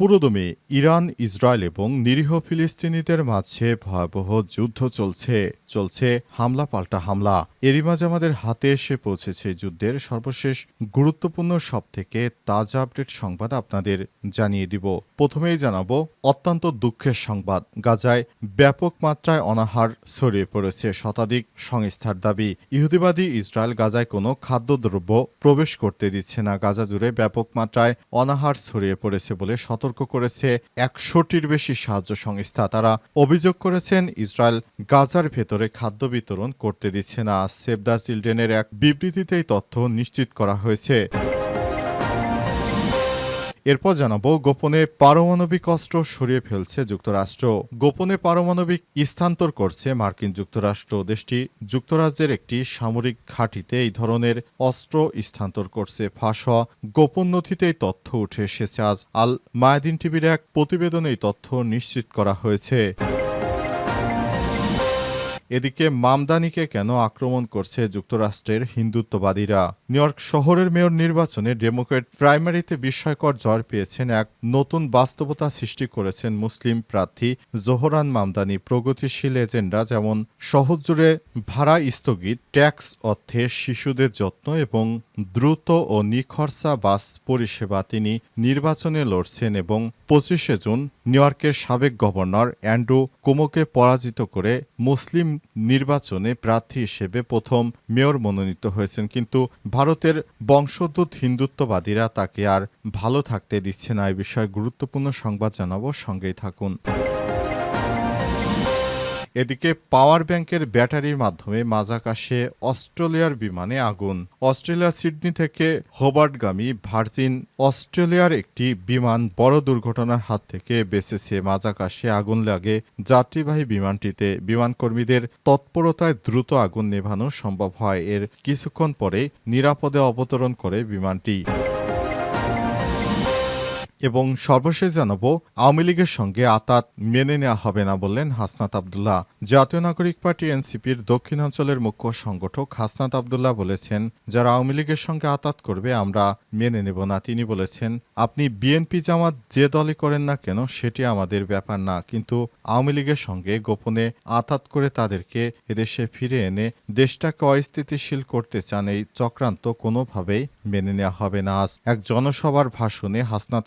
পুরোদমে Iran, Israel এবং নিরীহ ফিলিস্তিনিদের মাঝে ভয়াবহ যুদ্ধ চলছে। চলছে হামলা পাল্টা হামলা। এরই মাঝে আমাদের হাতে এসে পৌঁছেছে যুদ্ধের সর্বশেষ গুরুত্বপূর্ণ সব থেকে তাজা আপডেট সংবাদ আপনাদের জানিয়ে দিব। প্রথমেই জানাব, অত্যন্ত দুঃখের সংবাদ। গাজায় ব্যাপক মাত্রায় অনাহার ছড়িয়ে পড়েছে শতাধিক সংস্থার দাবি। ইহুদিবাদী ইসরায়েল গাজায় কোনো খাদ্যদ্রব্য প্রবেশ করতে দিচ্ছে না। গাজা জুড়ে ব্যাপক মাত্রায় অনাহার ছড়িয়ে পড়েছে বলে সতর্ক করেছে একশোটির বেশি সাহায্য সংস্থা। তারা অভিযোগ করেছেন, ইসরায়েল গাজার ভেতরে খাদ্য বিতরণ করতে দিচ্ছে না। সেভ দ্য চিলড্রেনের এক বিবৃতিতেই তথ্য নিশ্চিত করা হয়েছে। এরপর জানাব, গোপনে পারমাণবিক অস্ত্র সরিয়ে ফেলছে যুক্তরাষ্ট্র। গোপনে পারমাণবিক স্থানান্তর করছে মার্কিন যুক্তরাষ্ট্র। দেশটি যুক্তরাজ্যের একটি সামরিক ঘাঁটিতে এই ধরনের অস্ত্র স্থানান্তর করছে। ফাঁস হওয়া গোপন নথিতে এই তথ্য উঠে এসেছে। আজ আল মায়াদিন টিভির এক প্রতিবেদনে এই তথ্য নিশ্চিত করা হয়েছে। এদিকে মামদানিকে কেন আক্রমণ করছে যুক্তরাষ্ট্রের হিন্দুত্ববাদীরা? নিউ ইয়র্ক শহরের মেয়র নির্বাচনে ডেমোক্রেট প্রাইমারিতে বিস্ময়কর জয় পেয়েছেন এক নতুন বাস্তবতা সৃষ্টি করেছেন মুসলিম প্রার্থী জোহরান মামদানি। প্রগতিশীল এজেন্ডা যেমন সহজ জুড়ে ভাড়া স্থগিত, ট্যাক্স অর্থে শিশুদের যত্ন এবং দ্রুত ও নিখরসা বাস পরিষেবা তিনি নির্বাচনে লড়ছেন এবং পঁচিশে জুন নিউ ইয়র্কের সাবেক গভর্নর অ্যান্ড্রু কুমোকে পরাজিত করে মুসলিম নির্বাচনে প্রার্থী হিসেবে প্রথম মেয়র মনোনীত হয়েছেন, কিন্তু ভারতের বংশোদ্ভূত হিন্দুত্ববাদীরা তাকে আর ভালো থাকতে দিচ্ছে না। এ বিষয়ে গুরুত্বপূর্ণ সংবাদ জানাব, সঙ্গেই থাকুন। এদিকে পাওয়ার ব্যাংকের ব্যাটারির মাধ্যমে মাজাকাশে অস্ট্রেলিয়ার বিমানে আগুন। অস্ট্রেলিয়া সিডনি থেকে হোবার্টগামী ভার্জিন, অস্ট্রেলিয়ার একটি বিমান বড় দুর্ঘটনার হাত থেকে বেঁচেছে মাজাকাশে আগুন লাগে। যাত্রীবাহী বিমানটিতে বিমানকর্মীদের তৎপরতায় দ্রুত আগুন নেভানো সম্ভব হয়। এর কিছুক্ষণ পরে নিরাপদে অবতরণ করে বিমানটি। এবং সর্বশেষ জানাব, আওয়ামী লীগের সঙ্গে আতাত মেনে নেওয়া হবে না বললেন হাসনাত আবদুল্লাহ। জাতীয় নাগরিক পার্টি এনসিপির দক্ষিণাঞ্চলের মুখ্য সংগঠক হাসনাত আবদুল্লাহ বলেছেন, যারা আওয়ামী লীগের সঙ্গে আতাত করবে, আমরা মেনে নেব না। তিনি বলেছেন, আপনি বিএনপি জামাত যে দলই করেন না কেন, সেটি আমাদের ব্যাপার না। কিন্তু আওয়ামী লীগের সঙ্গে গোপনে আতাত করে তাদেরকে এদেশে ফিরে এনে দেশটাকে অস্থিতিশীল করতে চান, এই চক্রান্ত কোনোভাবেই মেনে নেওয়া হবে না। আজ এক জনসভার ভাষণে হাসনাত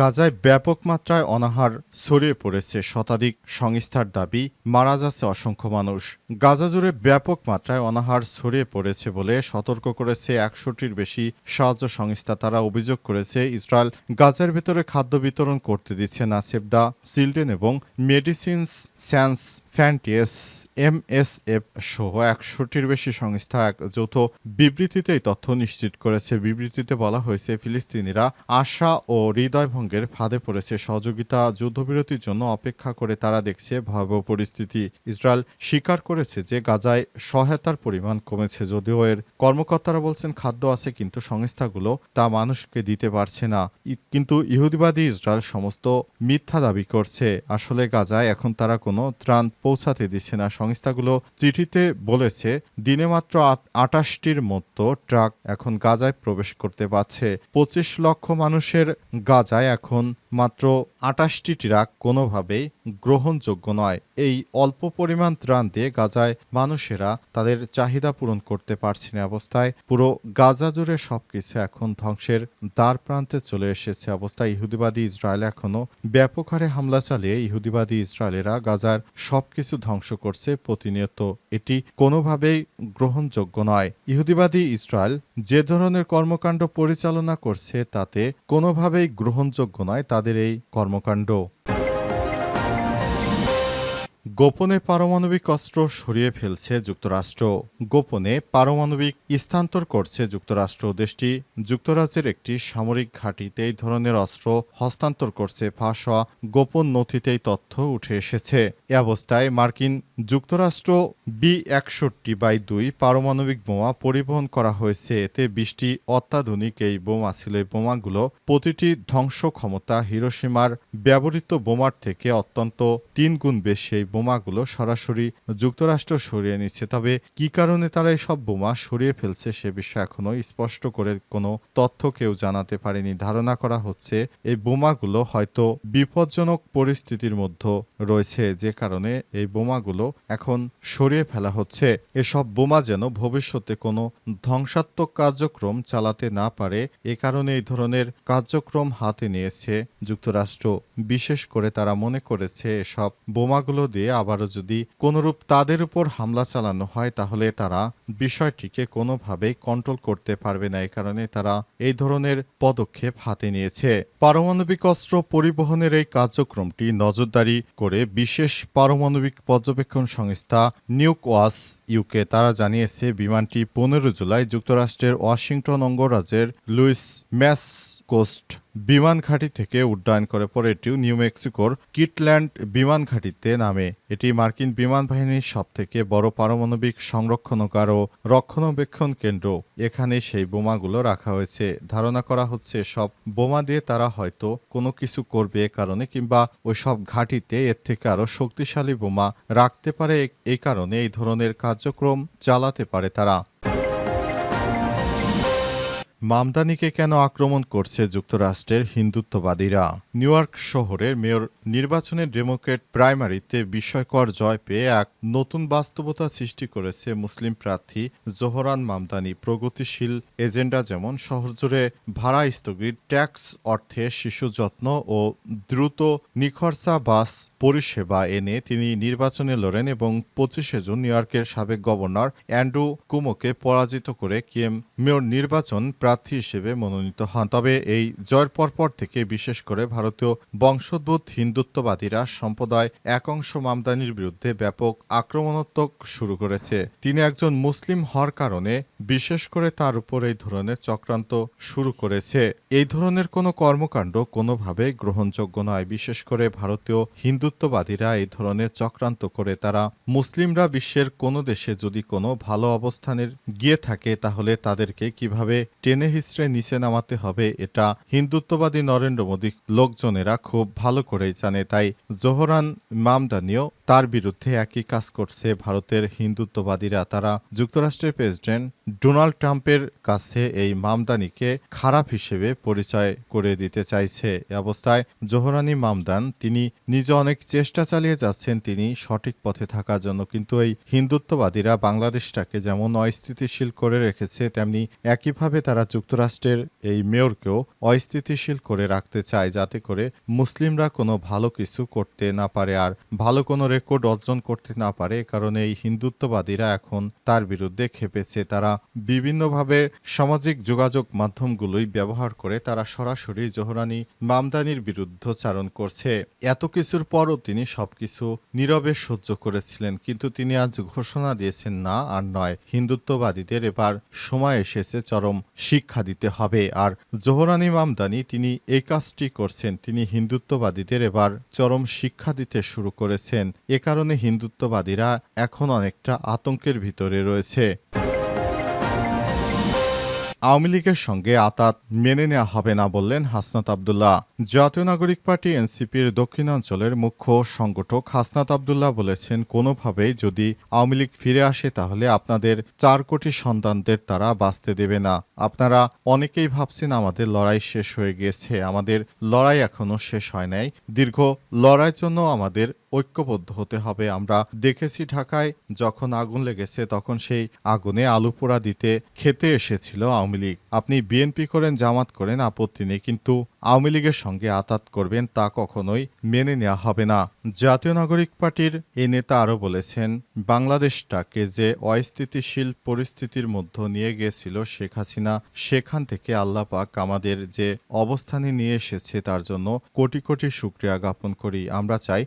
গাজায় ব্যাপক মাত্রায় অনাহার ছড়িয়ে পড়েছে শতাধিক সংস্থার দাবি, মারা যাচ্ছে অসংখ্য মানুষ। গাজা জুড়ে ব্যাপক মাত্রায় অনাহার ছড়িয়ে পড়েছে বলে সতর্ক করেছে একশোটির বেশি সাহায্য সংস্থা। তারা অভিযোগ করেছে, ইসরায়েল গাজার ভেতরে খাদ্য বিতরণ করতে দিচ্ছে না সেভ দ্য চিলড্রেন এবং মেডিসিনস স্যান্স ফ্যান্টিএস এফ সহ একশোটির বেশি সংস্থা এক যৌথ বিবৃতিতে এই তথ্য নিশ্চিত করেছে। বিবৃতিতে বলা হয়েছে, ফিলিস্তিনিরা আশা ও হৃদয়ভঙ্গের ফাঁদে পড়েছে। সহযোগিতা যুদ্ধবিরতির জন্য অপেক্ষা করে তারা দেখছে ভয়াবহ পরিস্থিতি। ইসরায়েল স্বীকার করেছে যে গাজায় সহায়তার পরিমাণ কমেছে, যদিও এর কর্মকর্তারা বলছেন খাদ্য আছে, কিন্তু সংস্থাগুলো তা মানুষকে দিতে পারছে না। কিন্তু ইহুদিবাদী ইসরায়েল সমস্ত মিথ্যা দাবি করছে। আসলে গাজায় এখন তারা কোনো ত্রাণ পৌঁছাতে দিচ্ছে না। সংস্থাগুলো চিঠিতে বলেছে, দিনে মাত্র আটাশটির মতো ট্রাক এখন গাজায় প্রবেশ করতে পারছে। পঁচিশ লক্ষ মানুষের গাজায় এখন মাত্র আটাশটি ট্রাক কোনোভাবেই গ্রহণযোগ্য নয়। এই অল্প পরিমাণ ত্রাণ দিয়ে গাজায় মানুষেরা তাদের চাহিদা পূরণ করতে পারছে না অবস্থায়। পুরো গাজা জুড়ে সবকিছু এখন ধ্বংসের দ্বার প্রান্তে চলে এসেছে অবস্থায় ইহুদিবাদী ইসরায়েল এখনও ব্যাপক হারে হামলা চালিয়ে ইহুদিবাদী ইসরায়েলেরা গাজার সবকিছু ধ্বংস করছে প্রতিনিয়ত। এটি কোনোভাবেই গ্রহণযোগ্য নয়। ইহুদিবাদী ইসরায়েল যে ধরনের কর্মকাণ্ড পরিচালনা করছে তাতে কোনোভাবেই গ্রহণযোগ্য নয় তাদের এই কর্মকাণ্ড। গোপনে পারমাণবিক অস্ত্র সরিয়ে ফেলছে যুক্তরাষ্ট্র। গোপনে পারমাণবিক স্থানান্তর করছে যুক্তরাষ্ট্র। দেশটি যুক্তরাজ্যের একটি সামরিক ঘাঁটিতে এই ধরনের অস্ত্র হস্তান্তর করছে। ফাঁস হওয়া গোপন নথিতেই তথ্য উঠে এসেছে। এ অবস্থায় মার্কিন যুক্তরাষ্ট্র বি একষট্টি বাই দুই পারমাণবিক বোমা পরিবহন করা হয়েছে। এতে বিশটি অত্যাধুনিক এই বোমা ছিল। এই বোমাগুলো প্রতিটি ধ্বংস ক্ষমতা হিরোসীমার ব্যবহৃত বোমার থেকে অত্যন্ত তিন গুণ বেশি। এই বোমাগুলো সরাসরি যুক্তরাষ্ট্র সরিয়ে নিচ্ছে। তবে কি কারণে তারা এই সব বোমা সরিয়ে ফেলছে সে বিষয়ে এখনও স্পষ্ট করে কোনো তথ্য কেউ জানাতে পারেনি। ধারণা করা হচ্ছে, এই বোমাগুলো হয়তো বিপজ্জনক পরিস্থিতির মধ্যে রয়েছে, যে কারণে এই বোমাগুলো এখন সরিয়ে ফেলা হচ্ছে। এসব বোমা যেন ভবিষ্যতে কোনো ধ্বংসাত্মক কার্যক্রম চালাতে না পারে, এ কারণে এই ধরনের কার্যক্রম হাতে নিয়েছে যুক্তরাষ্ট্র। বিশেষ করে তারা মনে করেছে, এসব বোমাগুলো দিয়ে আবারও যদি কোনরূপ তাদের উপর হামলা চালানো হয়, তাহলে তারা বিষয়টিকে কোনোভাবেই কন্ট্রোল করতে পারবে না। এই কারণে তারা এই ধরনের পদক্ষেপ হাতে নিয়েছে। পারমাণবিক অস্ত্র পরিবহনের এই কার্যক্রমটি নজরদারি করে বিশেষ পারমাণবিক পর্যবেক্ষণ সংস্থা নিউক ওয়াস ইউকে তারা জানিয়েছে, বিমানটি পনেরো জুলাই যুক্তরাষ্ট্রের ওয়াশিংটন অঙ্গরাজ্যের লুইস ম্যাস কোস্ট বিমান ঘাঁটি থেকে উড্ডয়ন করে পরে এটিও নিউ মেক্সিকোর কিটল্যান্ড বিমান ঘাঁটিতে নামে। এটি মার্কিন বিমান বাহিনীর সবথেকে বড় পারমাণবিক সংরক্ষণকার ও রক্ষণাবেক্ষণ কেন্দ্র। এখানে সেই বোমাগুলো রাখা হয়েছে। ধারণা করা হচ্ছে সব বোমা দিয়ে তারা হয়তো কোনো কিছু করবে এ কারণে কিংবা ওই সব ঘাঁটিতে এর থেকে আরও শক্তিশালী বোমা রাখতে পারে এই কারণে এই ধরনের কার্যক্রম চালাতে পারে তারা। মামদানিকে কেন আক্রমণ করছে যুক্তরাষ্ট্রের হিন্দুত্ববাদীরা? নিউ ইয়র্ক শহরের মেয়র নির্বাচনে ডেমোক্রেট প্রাইমারিতে বিস্ময়কর জয় পেয়ে এক নতুন বাস্তবতা সৃষ্টি করেছে মুসলিম প্রার্থী জোহরান মামদানি। প্রগতিশীল এজেন্ডা যেমন শহরজুড়ে ভাড়া স্থগিত, ট্যাক্স অর্থে শিশু যত্ন ও দ্রুত নিখরচা বাস পরিষেবা এনে তিনি নির্বাচনে লড়েন এবং পঁচিশে জুন নিউ ইয়র্কের সাবেক গভর্নর অ্যান্ড্রু কুমোকে পরাজিত করে কিএম মেয়র নির্বাচন প্রার্থী হিসেবে মনোনীত হন। তবে এই জয়ের পরপর থেকে বিশেষ করে ভারতীয় বংশোদ্ভূত হিন্দুত্ববাদীরা সম্প্রদায় এক অংশ মামদানির বিরুদ্ধে ব্যাপক আক্রমণাত্মক শুরু করেছে। তিনি একজন মুসলিম হওয়ার কারণে বিশেষ করে তার উপর এই ধরনের চক্রান্ত শুরু করেছে। এই ধরনের কোনো কর্মকাণ্ড কোনোভাবে গ্রহণযোগ্য নয়। বিশেষ করে ভারতীয় হিন্দুত্ববাদীরা এই ধরনের চক্রান্ত করে তারা মুসলিমরা বিশ্বের কোনো দেশে যদি কোনো ভালো অবস্থানের গিয়ে থাকে, তাহলে তাদেরকে কীভাবে টেনে হিস্ট্রে নিচে নামাতে হবে, এটা হিন্দুত্ববাদী নরেন্দ্র মোদী লোকজনেরা খুব ভালো করেই জানে, তাই জোহরান মামদানিও তার বিরুদ্ধে একই কাজ করছে। ভারতের হিন্দুত্ববাদীরা, তারা যুক্তরাষ্ট্রের প্রেসিডেন্ট ডোনাল্ড ট্রাম্পের কাছে এই মামদানিকে খারাপ হিসেবে পরিচয় করে দিতে চাইছে। এ অবস্থায় জোহরানি মামদান, তিনি নিজে অনেক চেষ্টা চালিয়ে যাচ্ছেন, তিনি সঠিক পথে থাকার জন্য, কিন্তু এই হিন্দুত্ববাদীরা বাংলাদেশটাকে যেমন অস্থিতিশীল করে রেখেছে, তেমনি একইভাবে তারা যুক্তরাষ্ট্রের এই মেয়রকেও অস্থিতিশীল করে রাখতে চায় যাতে করে মুসলিমরা কোনো ভালো কিছু করতে না পারে আর ভালো কোনো রেকর্ড অর্জন করতে না পারে। এ কারণে এই হিন্দুত্ববাদীরা এখন তার বিরুদ্ধে খেপেছে। তারা বিভিন্নভাবে সামাজিক যোগাযোগ মাধ্যমগুলোই ব্যবহার করে তারা সরাসরি জোহরানি মামদানির বিরুদ্ধচারণ করছে। এত কিছুর পরও তিনি সবকিছু নীরবে সহ্য করেছিলেন, কিন্তু তিনি আজ ঘোষণা দিয়েছেন, না, আর নয়। হিন্দুত্ববাদীদের এবার সময় এসেছে, চরম শিক্ষা দিতে হবে। আর জোহরানি মামদানি তিনি এই কাজটি করছেন। তিনি হিন্দুত্ববাদীদের এবার চরম শিক্ষা দিতে শুরু করেছেন। এ কারণে হিন্দুত্ববাদীরা এখন অনেকটা আতঙ্কের ভিতরে রয়েছে। আওয়ামী লীগের সঙ্গে আতাত মেনে নেওয়া হবে না বললেন হাসনাত আবদুল্লাহ। জাতীয় নাগরিক পার্টি এনসিপির দক্ষিণাঞ্চলের মুখ্য সংগঠক হাসনাত আবদুল্লাহ বলেছেন, কোনোভাবেই যদি আওয়ামী লীগ ফিরে আসে তাহলে আপনাদের চার কোটি সন্তানদের তারা বাঁচতে দেবে না। আপনারা অনেকেই ভাবছেন আমাদের লড়াই শেষ হয়ে গিয়েছে আমাদের লড়াই এখনও শেষ হয় নাই। দীর্ঘ লড়াইয়ের জন্য আমাদের ঐক্যবদ্ধ হতে হবে। আমরা দেখেছি ঢাকায় যখন আগুন লেগেছে, তখন সেই আগুনে আলু পোড়া দিতে খেতে এসেছিল আওয়ামী লীগ। আপনি বিএনপি করেন, জামাত করেন, আপত্তি নেই, কিন্তু আওয়ামী লীগের সঙ্গে আতাত করবেন তা কখনোই মেনে নেওয়া হবে না। জাতীয় নাগরিক পার্টির এই নেতা আরও বলেছেন, বাংলাদেশটাকে যে অস্থিতিশীল পরিস্থিতির মধ্যে নিয়ে গিয়েছিল শেখ হাসিনা, সেখান থেকে আল্লাহ পাক আমাদের যে অবস্থানে নিয়ে এসেছে তার জন্য কোটি কোটি শুক্রিয়া জ্ঞাপন করি। আমরা চাই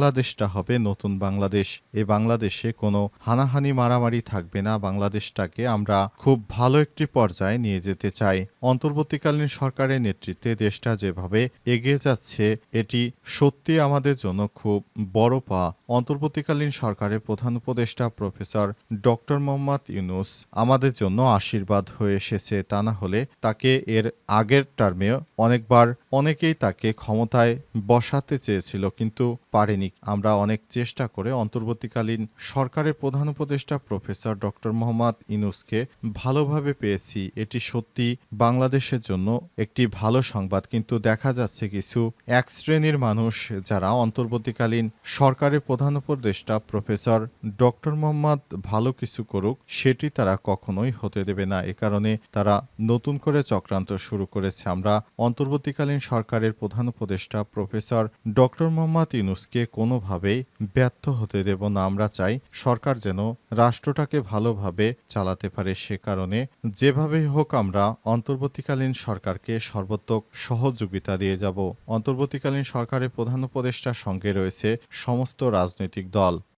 বাংলাদেশটা হবে নতুন বাংলাদেশ। এ বাংলাদেশে কোনো হানাহানি মারামারি থাকবে না। বাংলাদেশটাকে আমরা খুব ভালো একটি পর্যায়ে নিয়ে যেতে চাই। অন্তর্বর্তীকালীন সরকারের নেতৃত্বে দেশটা যেভাবে এগিয়ে যাচ্ছে, এটি সত্যি আমাদের জন্য খুব বড় পা। অন্তর্বর্তীকালীন সরকারের প্রধান উপদেষ্টা প্রফেসর ডক্টর মোহাম্মদ ইউনুস আমাদের জন্য আশীর্বাদ হয়ে এসেছে। তা না হলে তাকে এর আগের টার্মে অনেকবার অনেকেই তাকে ক্ষমতায় বসাতে চেয়েছিল। কিন্তু পারেনি। আমরা অনেক চেষ্টা করে অন্তর্বর্তীকালীন সরকারের প্রধান উপদেষ্টা প্রফেসর ডক্টর মোহাম্মদ ইনুসকে ভালোভাবে পেয়েছি। এটি সত্যি বাংলাদেশের জন্য একটি ভালো সংবাদ। কিন্তু দেখা যাচ্ছে কিছু এক শ্রেণির মানুষ যারা অন্তর্বর্তীকালীন সরকারের প্রধান উপদেষ্টা প্রফেসর ডক্টর মোহাম্মদ ভালো কিছু করুক, সেটি তারা কখনোই হতে দেবে না। এ কারণে তারা নতুন করে চক্রান্ত শুরু করেছে। আমরা অন্তর্বর্তীকালীন সরকারের প্রধান উপদেষ্টা প্রফেসর ডক্টর মোহাম্মদ ইউনুসকে কোনোভাবেই ব্যর্থ হতে দেব না। আমরা চাই সরকার যেন রাষ্ট্রটাকে ভালোভাবে চালাতে পারে। সে কারণে যেভাবেই হোক আমরা অন্তর্বর্তীকালীন সরকারকে সর্বোত্তক সহযোগিতা দিয়ে যাব। অন্তর্বর্তীকালীন সরকারের প্রধান উপদেষ্টার সঙ্গে রয়েছে সমস্ত রাজনৈতিক দল।